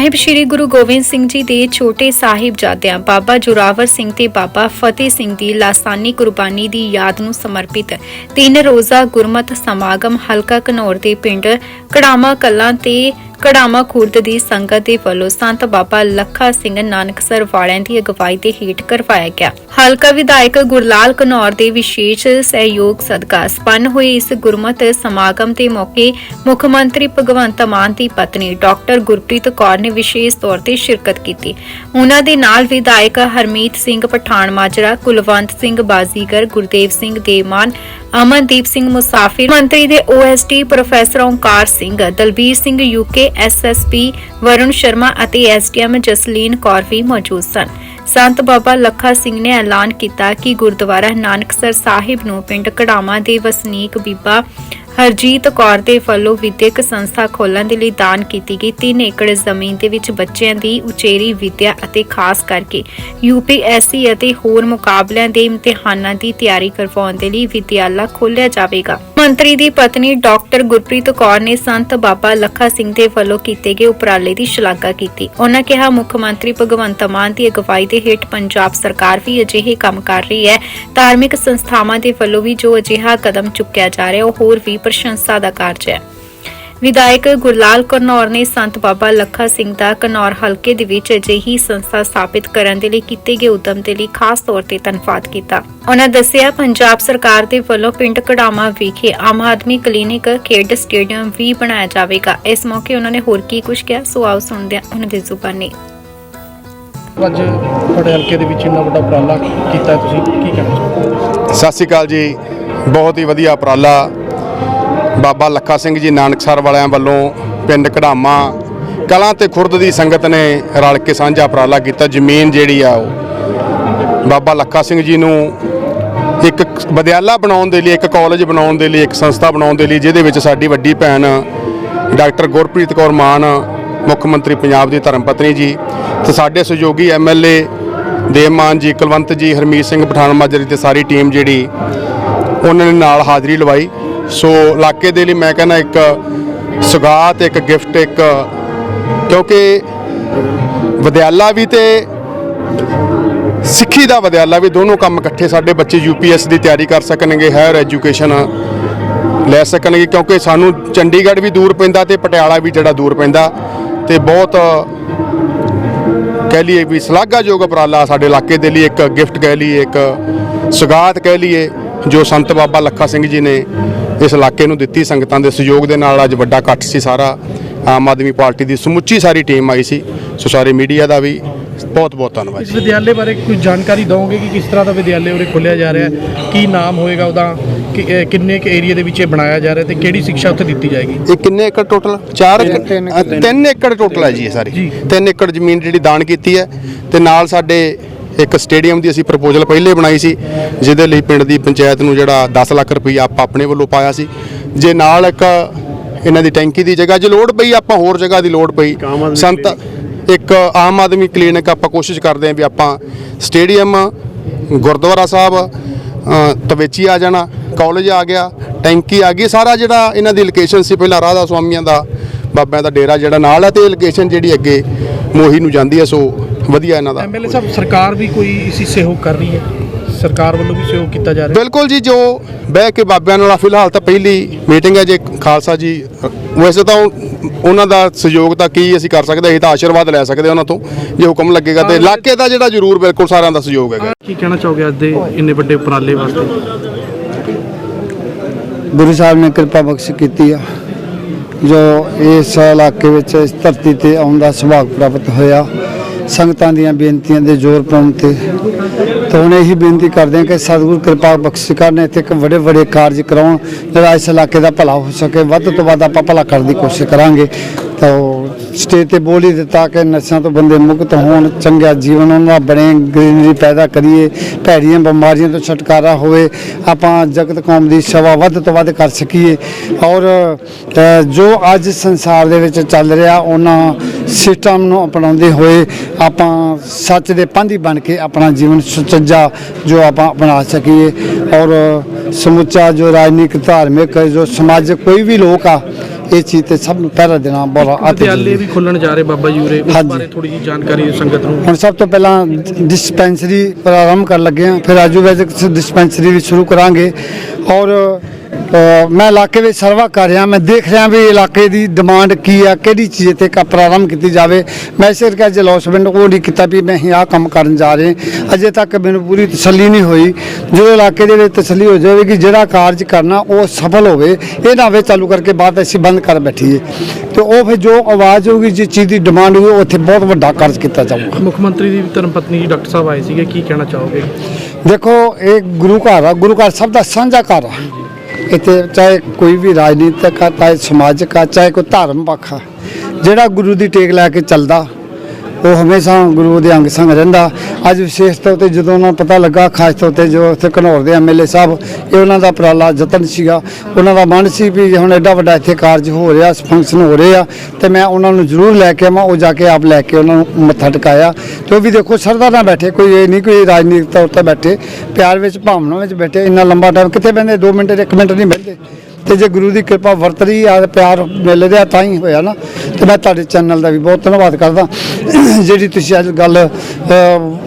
ਸਾਹਿਬ ਸ੍ਰੀ ਗੁਰੂ ਗੋਬਿੰਦ ਸਿੰਘ ਜੀ ਦੇ ਛੋਟੇ ਸਾਹਿਬਜ਼ਾਦਿਆਂ ਬਾਬਾ ਜੋਰਾਵਰ ਸਿੰਘ ਤੇ ਬਾਬਾ ਫਤਿਹ ਸਿੰਘ ਦੀ ਲਾਸਾਨੀ ਕੁਰਬਾਨੀ ਦੀ ਯਾਦ ਨੂੰ ਸਮਰਪਿਤ ਤਿੰਨ ਰੋਜ਼ਾ ਗੁਰਮਤ ਸਮਾਗਮ ਹਲਕਾ ਘਨੌਰ ਦੇ ਪਿੰਡ ਕੜਾਮਾ ਕਲਾਂ ਤੇ ਕੜਾਮਾ ਖੁਰਦ ਦੀ ਸੰਗਤ ਦੇ ਵੱਲੋਂ ਸੰਤ ਬਾਬਾ ਲੱਖਾ ਸਿੰਘ ਨਾਨਕਸਰ ਵਾਲਿਆਂ ਦੀ ਅਗਵਾਈ ਦੇ ਹੇਠ ਕਰਵਾਇਆ ਗਿਆ। ਹਲਕਾ ਵਿਧਾਇਕ ਗੁਰਲਾਲ ਘਨੌਰ ਦੇ ਵਿਸ਼ੇਸ਼ ਸਹਿਯੋਗ ਸਦਕਾ ਸਪੰਨ ਹੋਏ ਇਸ ਗੁਰਮਤ ਸਮਾਗਮ ਦੇ ਮੌਕੇ ਮੁੱਖ ਮੰਤਰੀ ਭਗਵੰਤ ਮਾਨ ਦੀ ਪਤਨੀ ਡਾਕਟਰ ਗੁਰਪ੍ਰੀਤ ਕੌਰ ਨੇ ਵਿਸ਼ੇਸ਼ ਤੌਰ ਤੇ ਸ਼ਿਰਕਤ ਕੀਤੀ। ਉਹਨਾਂ ਦੇ ਨਾਲ ਵਿਧਾਇਕ ਹਰਮੀਤ ਸਿੰਘ ਪਠਾਨ ਮਾਜਰਾ, ਕੁਲਵੰਤ ਸਿੰਘ ਬਾਜ਼ੀਗਰ, ਗੁਰਦੇਵ ਸਿੰਘ ਦੇਮਾਨ ਅਮਨਦੀਪ ਸਿੰਘ ਮੁਸਾਫਿਰ, ਮੰਤਰੀ ਦੇ OST professor Onkar Singh, Dalbir Singh UK SSP Varun Sharma ਅਤੇ ਐਸਡੀਐਮ ਜਸਲੀਨ ਕੌਰ ਵੀ ਮੌਜੂਦ ਸਨ। ਸੰਤ ਬਾਬਾ ਲੱਖਾ ਸਿੰਘ ਨੇ ਐਲਾਨ ਕੀਤਾ ਕਿ ਗੁਰਦੁਆਰਾ ਨਾਨਕਸਰ ਸਾਹਿਬ ਨੂੰ ਪਿੰਡ ਕੜਾਮਾ ਦੇ ਵਸਨੀਕ ਬੀਬਾ ਹਰਜੀਤ ਕੌਰ ਦੇ ਵੱਲੋਂ ਵਿਦਿਅਕ ਸੰਸਥਾ ਖੋਲ੍ਹਣ ਦੇ ਲਈ ਦਾਨ ਕੀਤੀ ਗਈ। 3 ਏਕੜ ਜ਼ਮੀਨ ਦੇ ਵਿੱਚ ਬੱਚਿਆਂ ਦੀ ਉਚੇਰੀ ਵਿਦਿਆ ਅਤੇ ਖਾਸ ਕਰਕੇ ਯੂਪੀਐਸਸੀ ਅਤੇ ਹੋਰ ਮੁਕਾਬਲਿਆਂ ਦੇ ਇਮਤਿਹਾਨਾਂ ਦੀ ਤਿਆਰੀ ਕਰਵਾਉਣ ਦੇ ਲਈ ਵਿਦਿਆਲਾ ਖੋਲ੍ਹਿਆ ਜਾਵੇਗਾ। ਮੰਤਰੀ ਦੀ ਪਤਨੀ ਡਾਕਟਰ ਗੁਰਪ੍ਰੀਤ ਕੌਰ ਨੇ ਸੰਤ ਬਾਬਾ ਲੱਖਾ ਸਿੰਘ ਦੇ ਵੱਲੋਂ ਕੀਤੇ ਗਏ ਉਪਰਾਲੇ ਦੀ ਸ਼ਲਾਘਾ ਕੀਤੀ। ਉਹਨਾਂ ਕਿਹਾ, ਮੁੱਖ ਮੰਤਰੀ ਭਗਵੰਤ ਮਾਨ ਦੀ ਅਗਵਾਈ ਦੇ ਹੇਠ ਪੰਜਾਬ ਸਰਕਾਰ ਵੀ ਅਜਿਹੇ ਕੰਮ ਕਰ ਰਹੀ ਹੈ। ਧਾਰਮਿਕ ਸੰਸਥਾਵਾਂ ਦੇ ਵੱਲੋਂ ਵੀ ਜੋ ਅਜਿਹਾ ਕਦਮ ਚੁੱਕਿਆ ਜਾ ਰਿਹਾ, ਉਹ ਹੋਰ ਵੀ ਪ੍ਰਸ਼ੰਸਾ ਦਾ ਕਾਰਜ ਹੈ। ਵਿਧਾਇਕ ਗੁਰਲਾਲ ਘਨੌਰ ਨੇ ਸੰਤ ਬਾਬਾ ਲੱਖਾ ਸਿੰਘ ਦਾ ਘਨੌਰ ਹਲਕੇ ਦੇ ਵਿੱਚ ਅਜਿਹੀ ਸੰਸਥਾ ਸਥਾਪਿਤ ਕਰਨ ਦੇ ਲਈ ਕੀਤੇ ਗਏ ਉਦਮ ਦੇ ਲਈ ਖਾਸ ਤੌਰ ਤੇ ਧੰਨਵਾਦ ਕੀਤਾ। ਉਹਨਾਂ ਦੱਸਿਆ ਪੰਜਾਬ ਸਰਕਾਰ ਦੇ ਵੱਲੋਂ ਪਿੰਡ ਕੜਾਮਾ ਵਿਖੇ ਆਮ ਆਦਮੀ ਕਲੀਨਿਕ ਖੇਡ ਸਟੇਡੀਅਮ ਵੀ ਬਣਾਇਆ ਜਾਵੇਗਾ। ਇਸ ਮੌਕੇ ਉਹਨਾਂ ਨੇ ਹੋਰ ਕੀ ਕੁਝ ਕਿਹਾ ਸੋ ਆਓ ਸੁਣਦੇ ਹਾਂ ਉਹਨਾਂ ਦੀ ਜ਼ੁਬਾਨੀ। ਅੱਜ ਤੁਹਾਡੇ ਹਲਕੇ ਦੇ ਵਿੱਚ ਇੰਨਾ ਵੱਡਾ ਉਪਰਾਲਾ ਕੀਤਾ ਤੁਸੀਂ ਕੀ ਕਹਿਣਾ ਚਾਹੋਗੇ? ਸਤਿ ਸ਼੍ਰੀ ਅਕਾਲ ਜੀ। ਬਹੁਤ ਹੀ ਵਧੀਆ ਉਪਰਾਲਾ ਬਾਬਾ ਲੱਖਾ ਸਿੰਘ ਜੀ ਨਾਨਕਸਰ ਵਾਲਿਆਂ ਵੱਲੋਂ ਪਿੰਡ ਕਢਾਮਾ ਕਲਾਂ ਤੇ ਖੁਰਦ ਦੀ ਸੰਗਤ ਨੇ ਰਲ ਕੇ ਸਾਂਝਾ ਉਪਰਾਲਾ ਕੀਤਾ। ਜ਼ਮੀਨ ਜਿਹੜੀ ਆ ਉਹ ਬਾਬਾ ਲੱਖਾ ਸਿੰਘ ਜੀ ਨੂੰ ਇੱਕ ਵਿਦਿਆਲਾ ਬਣਾਉਣ ਦੇ ਲਈ, ਇੱਕ ਕਾਲਜ ਬਣਾਉਣ ਦੇ ਲਈ, ਇੱਕ ਸੰਸਥਾ ਬਣਾਉਣ ਦੇ ਲਈ, ਜਿਹਦੇ ਵਿੱਚ ਸਾਡੀ ਵੱਡੀ ਭੈਣ ਡਾਕਟਰ ਗੁਰਪ੍ਰੀਤ ਕੌਰ ਮਾਨ, ਮੁੱਖ ਮੰਤਰੀ ਪੰਜਾਬ ਦੀ ਧਰਮ ਪਤਨੀ ਜੀ ਤੇ ਸਾਡੇ ਸਹਿਯੋਗੀ ਐਮਐਲਏ ਦੇਵਮਾਨ ਜੀ, ਕੁਲਵੰਤ ਜੀ, ਹਰਮੀਤ ਸਿੰਘ ਪਠਾਨ ਮਾਜਰੀ ਤੇ ਸਾਰੀ ਟੀਮ ਜਿਹੜੀ, ਉਹਨਾਂ ਨੇ ਨਾਲ ਹਾਜ਼ਰੀ ਲਵਾਈ। ਸੋ ਇਲਾਕੇ ਦੇ ਲਈ ਮੈਂ ਕਹਿੰਦਾ ਇੱਕ ਸੁਗਾਤ, ਇੱਕ ਗਿਫਟ, ਇੱਕ, ਕਿਉਂਕਿ ਵਿਦਿਆਲਾ ਵੀ ਤੇ ਸਿੱਖੀ ਦਾ ਵਿਦਿਆਲਾ ਵੀ ਦੋਨੋਂ ਕੰਮ ਇਕੱਠੇ ਸਾਡੇ ਬੱਚੇ ਯੂਪੀਐਸ ਦੀ ਤਿਆਰੀ ਕਰ ਸਕਣਗੇ ਹਾਇਰ ਐਜੂਕੇਸ਼ਨ ਲੈ ਸਕਣਗੇ, ਕਿਉਂਕਿ ਸਾਨੂੰ ਚੰਡੀਗੜ੍ਹ ਵੀ ਦੂਰ ਪੈਂਦਾ ਤੇ ਪਟਿਆਲਾ ਵੀ ਜਿਹੜਾ ਦੂਰ ਪੈਂਦਾ ਤੇ ਬਹੁਤ ਕਹਿ ਲਈਏ ਵੀ ਸ਼ਲਾਘਾਯੋਗ ਉਪਰਾਲਾ ਸਾਡੇ ਇਲਾਕੇ ਦੇ ਲਈ ਇੱਕ ਗਿਫਟ ਕਹਿ ਲਈਏ, ਇੱਕ ਸੁਗਾਤ ਕਹਿ ਲਈਏ। ਜੋ ਸੰਤ ਬਾਬਾ ਲੱਖਾ ਸਿੰਘ ਜੀ ਨੇ ਇਸ ਇਲਾਕੇ ਨੂੰ ਦਿੱਤੀ ਸੰਗਤਾਂ ਦੇ ਸਹਿਯੋਗ ਦੇ ਨਾਲ ਅੱਜ ਵੱਡਾ ਇਕੱਠ ਸੀ ਸਾਰਾ। ਆਮ ਆਦਮੀ ਪਾਰਟੀ ਦੀ ਸਮੁੱਚੀ ਸਾਰੀ ਟੀਮ ਆਈ ਸੀ। ਸੋ ਸਾਰੇ ਮੀਡੀਆ ਦਾ ਵੀ ਬਹੁਤ ਬਹੁਤ ਧੰਨਵਾਦ ਇਸ ਜੀ। ਵਿਦਿਆਲੇ ਬਾਰੇ ਕੋਈ ਜਾਣਕਾਰੀ ਦਿਓਗੇ ਕਿ ਕਿਸ ਤਰ੍ਹਾਂ ਦਾ ਵਿਦਿਆਲੇ ਉਰੇ ਖੋਲ੍ਹਿਆ ਜਾ ਰਿਹਾ ਹੈ? ਕੀ ਨਾਮ ਹੋਏਗਾ ਉਹਦਾ? ਕਿ- ਕਿੰਨੇ ਕੁ ਏਰੀਆ ਦੇ ਵਿੱਚ ਇਹ ਬਣਾਇਆ ਜਾ ਰਿਹਾ ਤੇ ਕਿਹੜੀ ਸਿੱਖਿਆ ਉੱਥੇ ਦਿੱਤੀ ਜਾਏਗੀ? ਇਹ ਕਿੰਨੇ ਏਕੜ ਟੋਟਲ 4 3 ਏਕੜ ਟੋਟਲ ਹੈ ਜੀ ਇਹ ਸਾਰੀ। ਜੀ। 3 ਏਕੜ ਜ਼ਮੀਨ ਜਿਹੜੀ ਦਾਨ ਕੀਤੀ ਹੈ ਤੇ ਨਾਲ ਸਾਡੇ ਇੱਕ ਸਟੇਡੀਅਮ ਦੀ ਅਸੀਂ ਪ੍ਰਪੋਜ਼ਲ ਪਹਿਲੇ ਬਣਾਈ ਸੀ ਜਿਹਦੇ ਲਈ ਪਿੰਡ ਦੀ ਪੰਚਾਇਤ ਨੂੰ ਜਿਹੜਾ 10 ਲੱਖ ਰੁਪਈਆ ਆਪਾਂ ਆਪਣੇ ਵੱਲੋਂ ਪਾਇਆ ਸੀ। ਜੇ ਨਾਲ ਇੱਕ ਇਹਨਾਂ ਦੀ ਟੈਂਕੀ ਦੀ ਜਗ੍ਹਾ ਜੇ ਲੋੜ ਪਈ ਆਪਾਂ ਹੋਰ ਜਗ੍ਹਾ ਦੀ ਲੋੜ ਪਈ। ਸੰਤ ਇੱਕ ਆਮ ਆਦਮੀ ਕਲੀਨਿਕ ਆਪਾਂ ਕੋਸ਼ਿਸ਼ ਕਰਦੇ ਹਾਂ ਵੀ ਆਪਾਂ ਸਟੇਡੀਅਮ ਗੁਰਦੁਆਰਾ ਸਾਹਿਬ ਤਵੇਚੀ ਆ ਜਾਣਾ ਕਾਲਜ ਆ ਗਿਆ ਟੈਂਕੀ ਆ ਗਈ ਸਾਰਾ ਜਿਹੜਾ ਇਹਨਾਂ ਦੀ ਲੋਕੇਸ਼ਨ ਸੀ ਪਹਿਲਾਂ ਰਾਧਾ ਸੁਆਮੀਆਂ ਦਾ ਬਾਬਿਆਂ ਦਾ ਡੇਰਾ ਜਿਹੜਾ ਨਾਲ ਹੈ ਤੇ ਲੋਕੇਸ਼ਨ ਜਿਹੜੀ ਅੱਗੇ ਮੋਹੀ ਨੂੰ ਜਾਂਦੀ ਹੈ ਸੋ ਵਧੀਆ ਇਹਨਾਂ ਦਾ। ਐਮਐਲਏ ਸਾਹਿਬ ਸਰਕਾਰ ਵੀ ਕੋਈ ਇਸੀ ਸਹਿਯੋਗ ਕਰ ਰਹੀ ਹੈ? ਸਰਕਾਰ ਵੱਲੋਂ ਵੀ ਸਹਿਯੋਗ ਕੀਤਾ ਜਾ ਰਿਹਾ ਬਿਲਕੁਲ ਜੀ ਜੋ ਬਹਿ ਕੇ ਬਾਬਿਆਂ ਨਾਲ ਫਿਲਹਾਲ ਤਾਂ ਪਹਿਲੀ ਮੀਟਿੰਗ ਹੈ ਜੇ ਖਾਲਸਾ ਜੀ ਵੈਸੇ ਤਾਂ ਉਹ- ਉਹਨਾਂ ਦਾ ਸਹਿਯੋਗ ਤਾਂ ਕੀ ਅਸੀਂ ਕਰ ਸਕਦੇ ਇਹ ਤਾਂ ਆਸ਼ੀਰਵਾਦ ਲੈ ਸਕਦੇ ਉਹਨਾਂ ਤੋਂ ਜੇ ਹੁਕਮ ਲੱਗੇਗਾ ਤੇ ਇਲਾਕੇ ਦਾ ਜਿਹੜਾ ਜ਼ਰੂਰ ਬਿਲਕੁਲ ਸਾਰਿਆਂ ਦਾ ਸਹਿਯੋਗ ਹੈਗਾ। ਕੀ ਕਹਿਣਾ ਚਾਹੋਗੇ ਅੱਜ ਦੇ ਇੰਨੇ ਵੱਡੇ ਉਪਰਾਲੇ ਵਾਸਤੇ? ਗੁਰੂ ਸਾਹਿਬ ਨੇ ਕਿਰਪਾ ਬਖਸ਼ ਕੀਤੀ ਆ ਜੋ ਇਸ ਇਲਾਕੇ ਵਿੱਚ ਇਸ ਧਰਤੀ ਤੇ ਆਉਣ ਦਾ ਸੁਭਾਗ ਪ੍ਰਾਪਤ ਹੋਇਆ। ਸੰਗਤਾਂ ਦੀਆਂ ਬੇਨਤੀਆਂ ਦੇ ਜ਼ੋਰ ਪਾਉਣ ਤੇ ਤਾਂ ਹੁਣ ਇਹੀ ਬੇਨਤੀ ਕਰਦੇ ਹਾਂ ਕਿ ਸਤਿਗੁਰ ਕਿਰਪਾ ਬਖਸ਼ ਕਰਨ, ਇੱਥੇ ਇੱਕ ਵੱਡੇ ਵੱਡੇ ਕਾਰਜ ਕਰਾਉਣ, ਜਿਹੜਾ ਇਸ ਇਲਾਕੇ ਦਾ ਭਲਾ ਹੋ ਸਕੇ। ਵੱਧ ਤੋਂ ਵੱਧ ਆਪਾਂ ਭਲਾ ਕਰਨ ਦੀ ਕੋਸ਼ਿਸ਼ ਕਰਾਂਗੇ। ਤਾਂ ਸਟੇਜ ਤੇ ਬੋਲ ਹੀ ਦਿੱਤਾ ਕਿ ਨਸ਼ਿਆਂ ਤੋਂ ਬੰਦੇ ਮੁਕਤ ਹੋਣ, ਚੰਗਾ ਜੀਵਨ ਉਹਨਾਂ ਦਾ ਬਣੇ, ਗ੍ਰੀਨਰੀ ਪੈਦਾ ਕਰੀਏ, ਭੈੜੀਆਂ ਬਿਮਾਰੀਆਂ ਤੋਂ ਛੁਟਕਾਰਾ ਹੋਵੇ, ਆਪਾਂ ਜਗਤ ਕੌਮ ਦੀ ਸੇਵਾ ਵੱਧ ਤੋਂ ਵੱਧ ਕਰ ਸਕੀਏ। ਔਰ ਜੋ ਅੱਜ ਸੰਸਾਰ ਦੇ ਵਿੱਚ ਚੱਲ ਰਿਹਾ, ਉਹਨਾਂ ਸਿਸਟਮ ਨੂੰ ਅਪਣਾਉਂਦੇ ਹੋਏ ਆਪਾਂ ਸੱਚ ਦੇ ਪੰਧੀ ਬਣ ਕੇ ਆਪਣਾ ਜੀਵਨ ਸੁਚੱਜਾ ਜੋ ਆਪਾਂ ਅਪਣਾ ਸਕੀਏ। ਔਰ, ਸਮੁੱਚਾ ਜੋ ਰਾਜਨੀਤਿਕ, ਧਾਰਮਿਕ, ਜੋ ਸਮਾਜਿਕ ਕੋਈ ਵੀ ਲੋਕ ਆ ਇਹ ਚੀਜ਼ ਤੇ ਸਭ ਨੂੰ ਪਹਿਰਾ ਦੇਣਾ ਬੜਾ ਵਿਦਿਆਲੇ ਵੀ ਖੁੱਲਣ ਜਾ ਰਹੇ ਬਾਬਾ ਜੀ ਉਰੇ ਉਸ ਹਾਂਜੀ। ਬਾਰੇ ਥੋੜੀ ਜਿਹੀ ਜਾਣਕਾਰੀ ਸੰਗਤ ਨੂੰ ਹੁਣ ਸਭ ਤੋਂ ਪਹਿਲਾਂ ਡਿਸਪੈਂਸਰੀ ਪ੍ਰਾਰੰਭ ਕਰਨ ਲੱਗੇ ਹਾਂ ਫਿਰ ਆਯੁਰਵੈਦਿਕ ਡਿਸਪੈਂਸਰੀ ਵੀ ਸ਼ੁਰੂ ਕਰਾਂਗੇ ਔਰ ਮੈਂ ਇਲਾਕੇ ਵਿੱਚ ਸਰਵਾ ਕਰ ਰਿਹਾ ਮੈਂ ਦੇਖ ਰਿਹਾ ਵੀ ਇਲਾਕੇ ਦੀ ਡਿਮਾਂਡ ਕੀ ਆ ਕਿਹੜੀ ਚੀਜ਼ ਤੇ ਕਾ ਪ੍ਰਾਰੰਭ ਕੀਤੀ ਜਾਵੇ। ਮੈਂ ਇਸੇ ਕਰਕੇ ਜਲੌਸਮੈਂਟ ਉਹ ਨਹੀਂ ਕੀਤਾ ਵੀ ਮੈਂ ਆਹ ਕੰਮ ਕਰਨ ਜਾ ਰਹੇ। ਅਜੇ ਤੱਕ ਮੈਨੂੰ ਪੂਰੀ ਤਸੱਲੀ ਨਹੀਂ ਹੋਈ। ਜਦੋਂ ਇਲਾਕੇ ਦੇ ਵਿੱਚ ਤਸੱਲੀ ਹੋ ਜਾਵੇਗੀ ਜਿਹੜਾ ਕਾਰਜ ਕਰਨਾ ਉਹ ਸਫਲ ਹੋਵੇ ਇਹ ਨਾ ਹੋਵੇ ਚਾਲੂ ਕਰਕੇ ਬਾਅਦ ਅਸੀਂ ਬੰਦ ਕਰ ਬੈਠੀਏ। ਤੇ ਉਹ ਫਿਰ ਜੋ ਆਵਾਜ਼ ਹੋਊਗੀ ਜਿਸ ਚੀਜ਼ ਦੀ ਡਿਮਾਂਡ ਹੋਊਗੀ ਉੱਥੇ ਬਹੁਤ ਵੱਡਾ ਕਾਰਜ ਕੀਤਾ ਜਾਊਗਾ। ਮੁੱਖ ਮੰਤਰੀ ਦੀ ਧਰਮ ਪਤਨੀ ਜੀ ਡਾਕਟਰ ਸਾਹਿਬ ਆਏ ਸੀਗੇ ਕੀ ਕਹਿਣਾ ਚਾਹੋਗੇ? ਦੇਖੋ ਇਹ ਗੁਰੂ ਘਰ ਆ। ਗੁਰੂ ਘਰ ਸਭ ਦਾ ਸਾਂਝਾ ਘਰ ਆ। ਇੱਥੇ ਚਾਹੇ ਕੋਈ ਵੀ ਰਾਜਨੀਤਿਕ ਆ, ਚਾਹੇ ਸਮਾਜਿਕ ਆ, ਚਾਹੇ ਕੋਈ ਧਰਮ ਪੱਖ ਆ, ਜਿਹੜਾ ਗੁਰੂ ਦੀ ਟੇਕ ਲੈ ਕੇ ਚੱਲਦਾ ਉਹ ਹਮੇਸ਼ਾ ਗੁਰੂ ਦੇ ਅੰਗ ਸੰਗ ਰਹਿੰਦਾ। ਅੱਜ ਵਿਸ਼ੇਸ਼ ਤੌਰ ਤੇ ਜਦੋਂ ਉਹਨਾਂ ਨੂੰ ਪਤਾ ਲੱਗਾ, ਖਾਸ ਤੌਰ ਤੇ ਜੋ ਉੱਥੇ ਘਨੌਰ ਦੇ ਐਮਐਲਏ ਸਾਹਿਬ, ਇਹ ਉਹਨਾਂ ਦਾ ਉਪਰਾਲਾ ਯਤਨ ਸੀਗਾ। ਉਹਨਾਂ ਦਾ ਮਨ ਸੀ ਵੀ ਹੁਣ ਐਡਾ ਵੱਡਾ ਇੱਥੇ ਕਾਰਜ ਹੋ ਰਿਹਾ ਫੰਕਸ਼ਨ ਹੋ ਰਹੇ ਆ ਤੇ ਮੈਂ ਉਹਨਾਂ ਨੂੰ ਜ਼ਰੂਰ ਲੈ ਕੇ ਆਵਾਂ, ਉਹ ਜਾ ਕੇ ਆਪ ਲੈ ਕੇ ਉਹਨਾਂ ਨੂੰ ਮੱਥਾ ਟਿਕਾਇਆ। ਤੇ ਉਹ ਵੀ ਦੇਖੋ ਸਰਦਾ ਨਾਲ ਬੈਠੇ, ਕੋਈ ਇਹ ਨਹੀਂ ਕੋਈ ਰਾਜਨੀਤਿਕ ਤੌਰ ਤੇ ਬੈਠੇ, ਪਿਆਰ ਵਿੱਚ ਭਾਵਨਾ ਵਿੱਚ ਬੈਠੇ, ਇੰਨਾ ਲੰਬਾ ਟਾਈਮ ਕਿੱਥੇ ਬੈਠੇ 2 ਮਿੰਟ 1 ਮਿੰਟ ਨਹੀਂ ਬੈਠੇ ਤੇ ਜੇ ਗੁਰੂ ਦੀ ਕਿਰਪਾ ਵਰਤ ਰਹੀ ਆ ਪਿਆਰ ਮਿਲ ਰਿਹਾ ਤਾਂ ਹੀ ਹੋਇਆ ਨਾ। ਤੇ ਮੈਂ ਤੁਹਾਡੇ ਚੈਨਲ ਦਾ ਵੀ ਬਹੁਤ ਧੰਨਵਾਦ ਕਰਦਾ। ਜਿਹੜੀ ਤੁਸੀਂ ਅੱਜ ਗੱਲ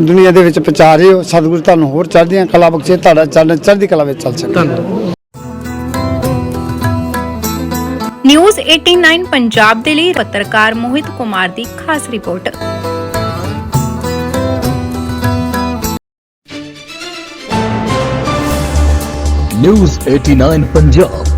ਦੁਨੀਆ ਦੇ ਵਿੱਚ ਪਹੁੰਚਾ ਰਹੇ ਹੋ ਸਤਿਗੁਰੂ ਤੁਹਾਨੂੰ ਹੋਰ ਚੜ੍ਹਦੀਆਂ ਕਲਾ ਬਖਸ਼ੇ ਤੁਹਾਡਾ ਚਰਨ ਚੜ੍ਹਦੀ ਕਲਾ ਵਿੱਚ ਚੱਲ ਸਕੇ। ਧੰਨਵਾਦ। ਨਿਊਜ਼ 89 ਪੰਜਾਬ ਦੇ ਲਈ ਪੱਤਰਕਾਰ ਮੋਹਿਤ ਕੁਮਾਰ ਦੀ ਖਾਸ ਰਿਪੋਰਟ। ਨਿਊਜ਼ 89 ਪੰਜਾਬ।